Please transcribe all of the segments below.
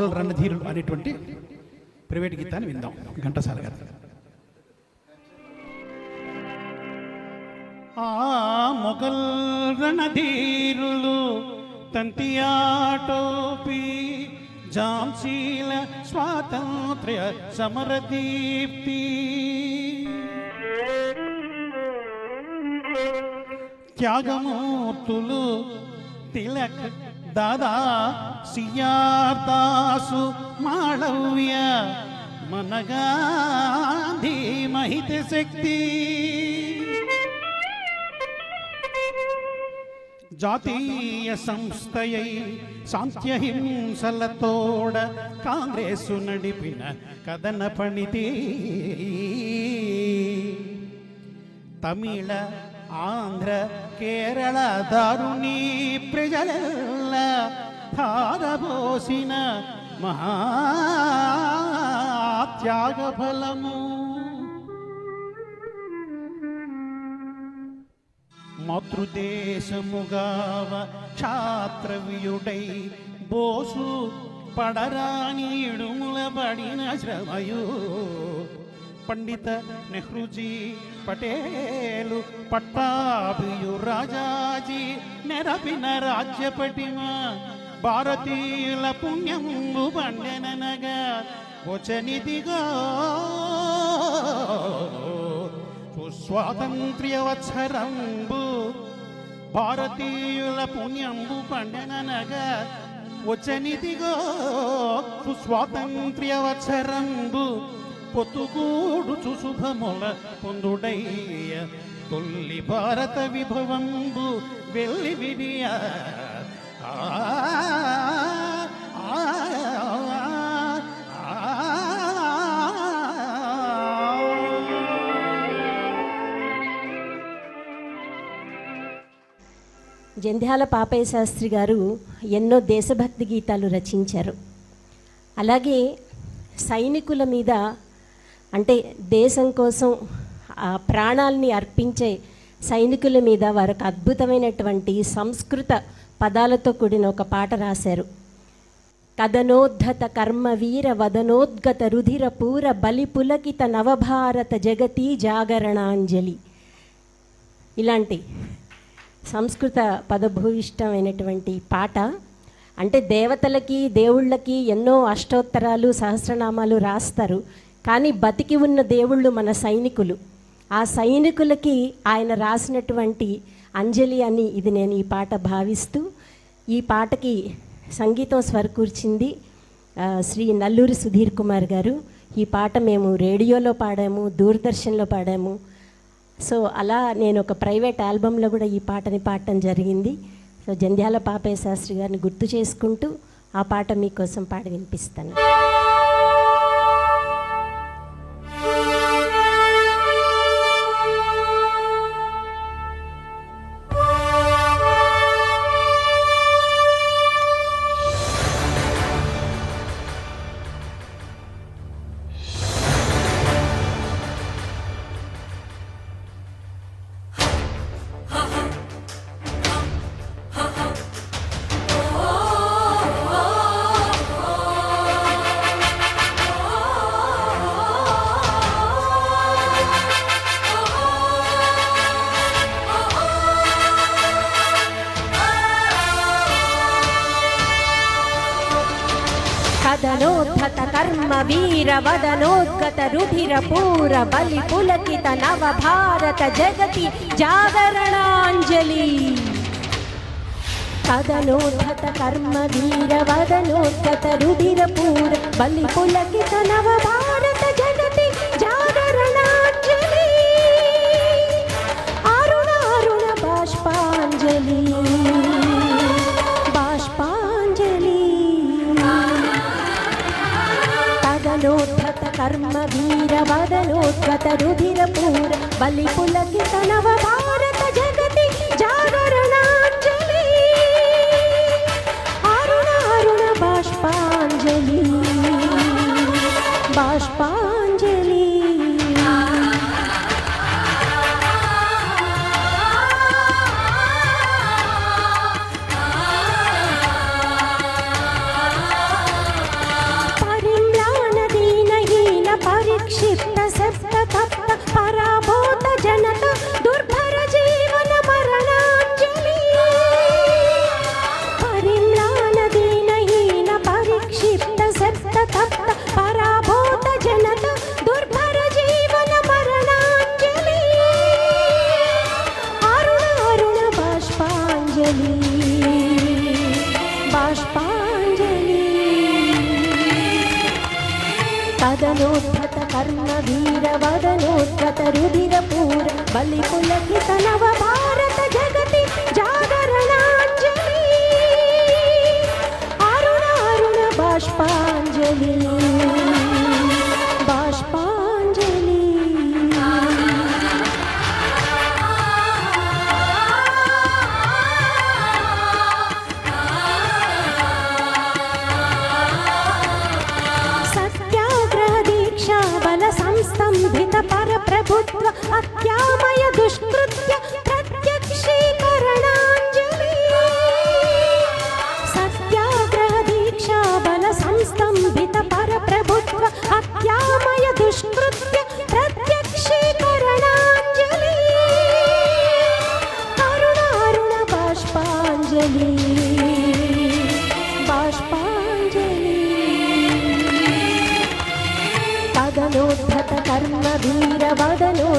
మొఘల్ రణధీరులు అనేటువంటి ప్రైవేట్ గీతాన్ని విందాం. ఘంటసాల గారు. ఆ మొఘల్ రణధీరులు తంతియాటోపి జాంశీల స్వాతంత్ర్య సమరదీప్తి. త్యాగమూర్తులు తిలక్ దాదా సియార్దాసు మాళవ్య మనగాంధీ మహిత శక్తి. జాతీయ సంస్థయై సాంత్యహింసలతోడ కాంగ్రెసు నడిపిన కథన పణితి. తమిళ ఆంధ్ర కేరళ దారుణి ప్రజల ధారపోసిన మహాత్యాగ ఫలము మాతృదేశముగావ క్షాత్రవ్యుడై బోసు పడరానీడుముల పడిన శ్రమయో పండిత నెహ్రూజీ పటేలు పట్టాభియు రాజాజీ నెరపిన రాజ్య పటిమ భారతీయుల పుణ్యము పండెననగా వచనిదిగా స్వాతంత్ర్య వత్సరంబు భారతీయుల పుణ్యంబు పండెననగా వచనిదిగో సుస్వాతంత్ర్య వత్సరంబు పొత్తుగూడు శుభముల పొందుడయ్య. తొల్లి భారత విభవంబు వెళ్ళి విడియ జంధ్యాల పాపయ్య శాస్త్రి గారు ఎన్నో దేశభక్తి గీతాలు రచించారు. అలాగే సైనికుల మీద అంటే దేశం కోసం ఆ ప్రాణాలని అర్పించే సైనికుల మీద వారికి అద్భుతమైనటువంటి సంస్కృత పదాలతో కూడిన ఒక పాట రాశారు. కథనోద్ధత కర్మ వీర వదనోద్గత రుధిర పూర బలి పులకిత నవభారత జగతి జాగరణాంజలి. ఇలాంటి సంస్కృత పదభూయిష్టమైనటువంటి పాట. అంటే దేవతలకి దేవుళ్ళకి ఎన్నో అష్టోత్తరాలు సహస్రనామాలు రాస్తారు. కానీ బతికి ఉన్న దేవుళ్ళు మన సైనికులు. ఆ సైనికులకి ఆయన రాసినటువంటి అంజలి అని ఇది నేను ఈ పాట భావిస్తూ ఈ పాటకి సంగీతం స్వరకూర్చింది శ్రీ నల్లూరి సుధీర్ కుమార్ గారు. ఈ పాట మేము రేడియోలో పాడాము దూరదర్శన్లో పాడాము. సో అలా నేను ఒక ప్రైవేట్ ఆల్బంలో కూడా ఈ పాటని పాడటం జరిగింది. సో జంధ్యాల పాపయ్య శాస్త్రి గారిని గుర్తు చేసుకుంటూ ఆ పాట మీకోసం పాడి వినిపిస్తాను. కథనోద్ధత కర్మ వీర వదనోద్గత రుధిర పూర బలి పులకిత నవ భారత జగతి జాగరణాంజలి కథనోద్ధత కర్మ వీర వదనోద్గత రుధిర పూర బలి పులకిత నవ భారత జగతి జాగరణాంజలి కర్మ వీర వదనోద్గత రుధిర పూర బలి పులకిత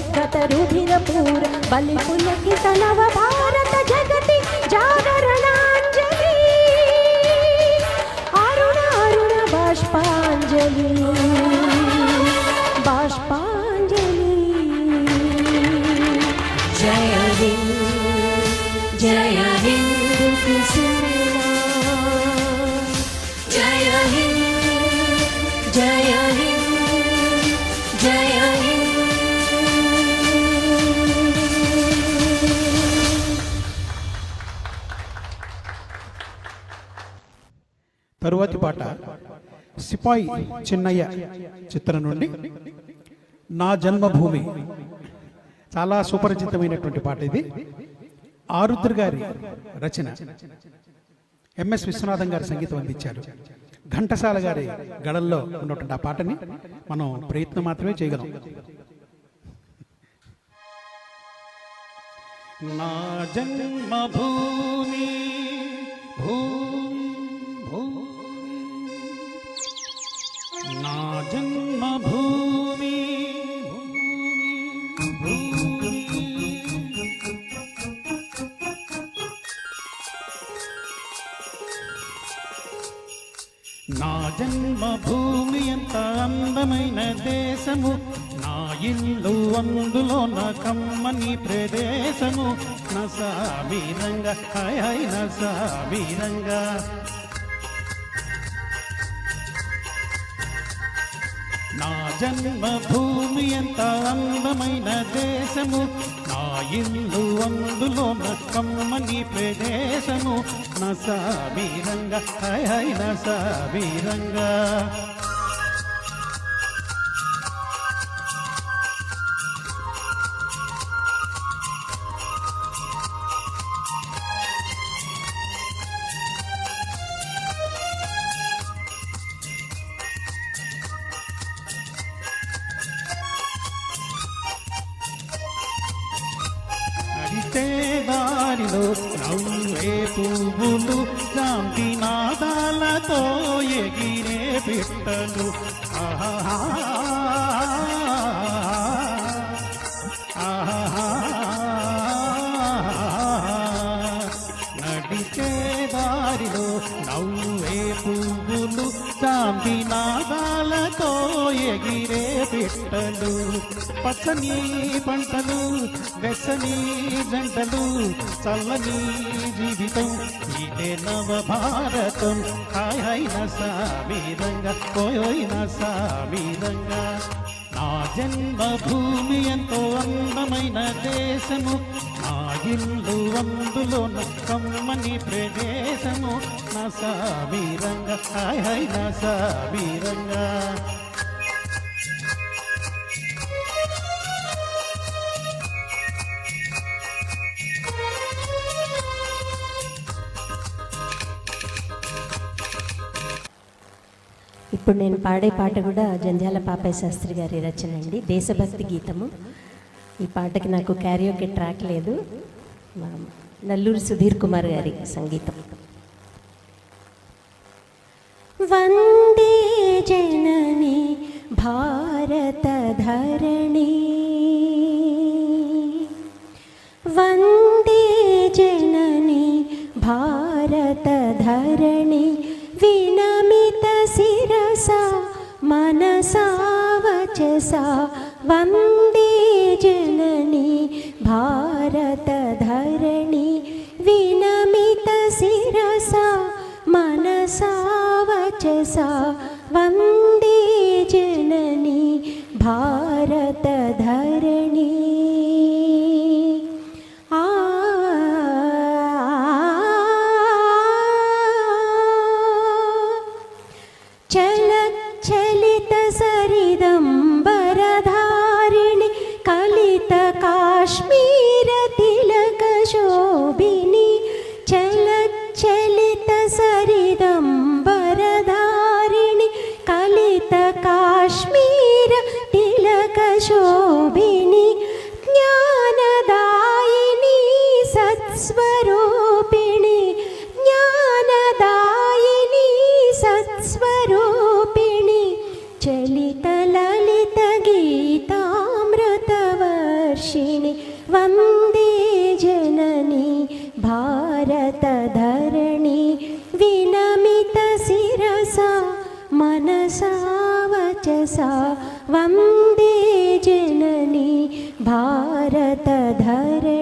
వదనోద్ధత రుధిర పూర బలి పులకిత నవ భారత తరువాతి పాట సిపాయి చిన్నయ్య చిత్రం నుండి నా జన్మభూమి. చాలా సుపరిచితమైనటువంటి పాట ఇది. ఆరుద్ర గారి రచన. ఎంఎస్ విశ్వనాథం గారి సంగీతం అందించారు. ఘంటసాల గారి గడల్లో ఉన్నటువంటి ఆ పాటని మనం ప్రయత్నం మాత్రమే చేయగలం. నా జన్మభూమి భూమి భూమి. జన్మభూమి నా జన్మభూమి ఎంత అందమైన దేశము? నా ఇల్లు అందులో నా కమ్మని ప్రదేశము. నా సామీరంగా హాయ్ హాయ్ నా జన్మభూమి ఎంత అందమైన దేశము? నా ఇల్లు అందులో నా కమ్మని ప్రదేశము. నా హై హాయ్ హాయ్ పిట్టలు ఆహా. నడిచే దారిలో నవ్వే పువ్వులు శాంతి నాదాలతో ఎగిరి చెట్టలు పచ్చని పంటలు వెచ్చని జంటలు చల్లని జీవితం. ఇదే నవ భారతం హాయ్ హాయ్ నసామీరంగా ఓయోయ్ నసామీరంగా నా జన్మభూమి ఎంతో అందమైన దేశము. నా ఇల్లు అందులో నమ్మని ప్రదేశము. నా సామీరంగా హాయ్ హాయ్ నా సామీరంగా ఇప్పుడు నేను పాడే పాట కూడా జంధ్యాల పాపయ్య శాస్త్రి గారి రచన అండి. దేశభక్తి గీతము. ఈ పాటకి నాకు క్యారియోకి ట్రాక్ లేదు. నల్లూరు సుధీర్ కుమార్ గారి సంగీతం. వందే चलितललितगीतामृतवर्षिणि वन्दे जननी भारतधरणि विनमितशिरसा मनसा वचसा वन्दे जननी भारतधरणि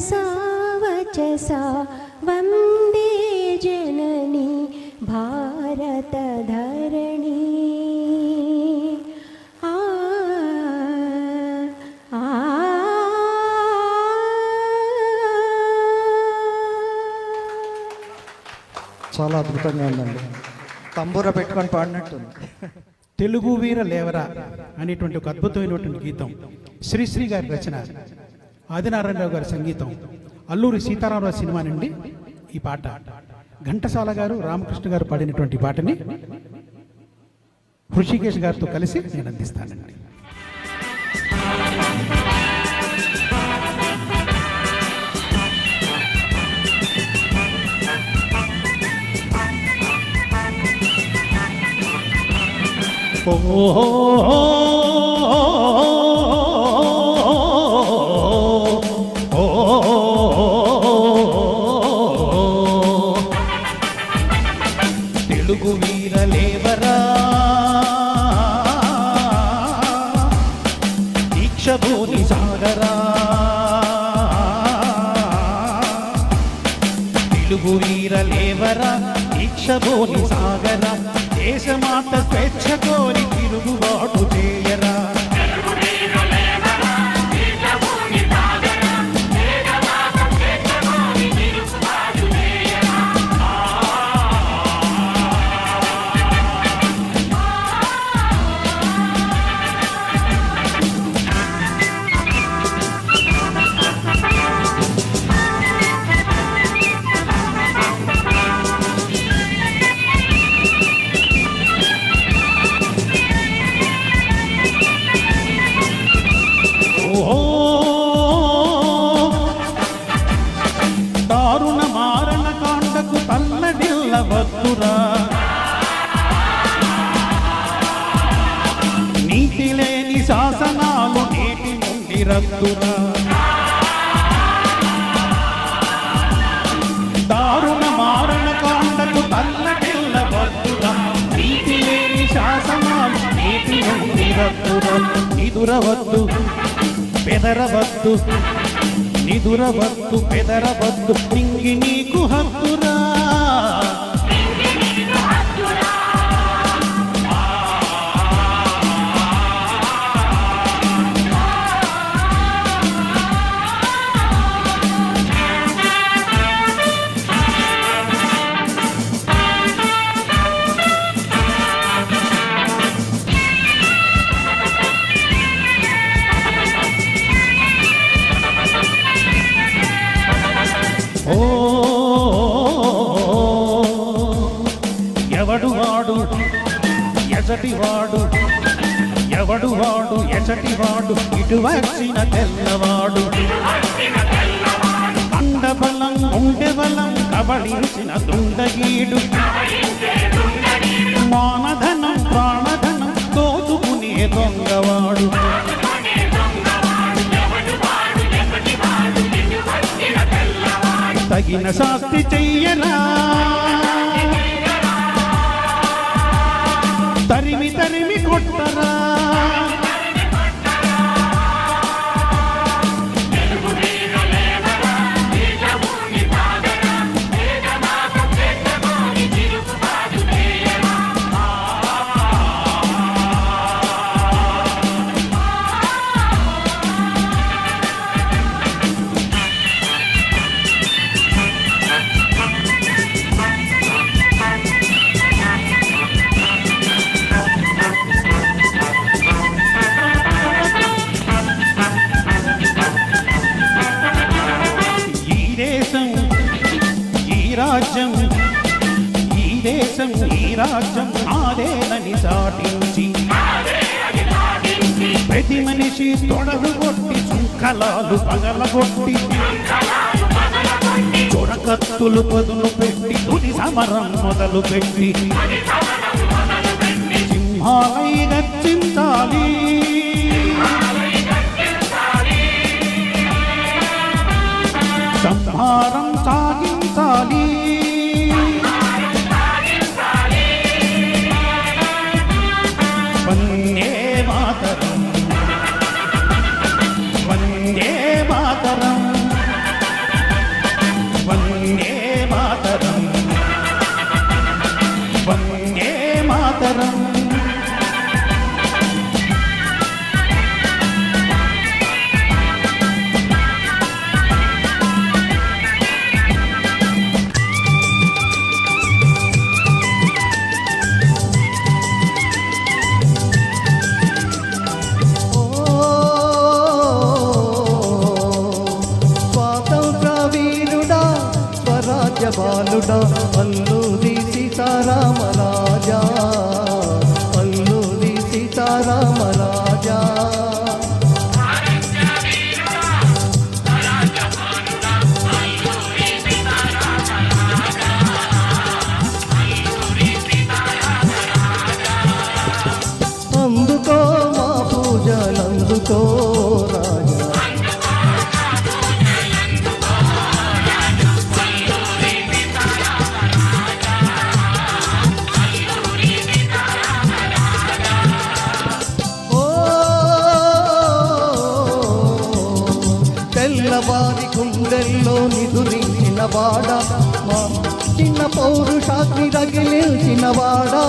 मनसा वचसा वन्दे जननी भारतधरणि आ आ చాలా అద్భుతంగా ఉందండి తంబూర పెట్టుకొని పాడినట్టుంది తెలుగు వీర లేవరా అనేటువంటి ఒక అద్భుతమైనటువంటి గీతం శ్రీశ్రీ గారి రచన ఆదినారాయణరావు గారి సంగీతం అల్లూరి సీతారామరావు సినిమా నుండి ఈ పాట. ఘంటసాల గారు రామకృష్ణ గారు పాడినటువంటి పాటని హృషికేష్ గారితో కలిసి నేను అందిస్తానండి. ఓహో! తెలుగు వీరలేవరా దీక్షభూని సాగరా? దేశమాత స్వేచ్ఛ కోరి తిరుగుబాటు చేయరా? నుండి దారుణ మారణ కాండకు తల్లడిల్ల వద్దురా నీతి లేని శాసనాలు నేటి నుండి రద్దురా నిదురవద్దు పెదరవద్దు. నిదురవద్దు పెదరవద్దు. నింగి నీకు ఎవడు వాడు ఎసటి వాడు ఇటు వచ్చిన తెల్లవాడు. అండబలం ఉండెబలం కబళించిన దుండగీడు మానధనం ప్రాణధనం దోచుకునే దొంగవాడు. తగిన శాస్తి చెయ్యరా తరిమి తరిమి కొట్టరా? ప్రతి మనిషి తొడలు కొట్టి చుంకలాలు పగలగొట్టి చొరకత్తులు పదులు పెట్టి తుది సమరం మొదలు పెట్టి. సింహాలై గర్జించాలి. సంహారం సాగించాలి. చిన్న పౌరుషాగ్ని రగిలించినవాడా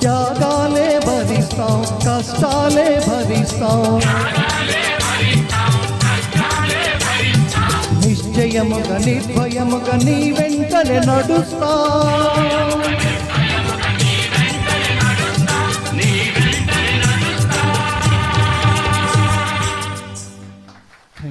త్యాగాలే భరిస్తాం కష్టాలే భరిస్తాం. నిశ్చయముగా నిర్భయముగా నీ వెంటనే నడుస్తా.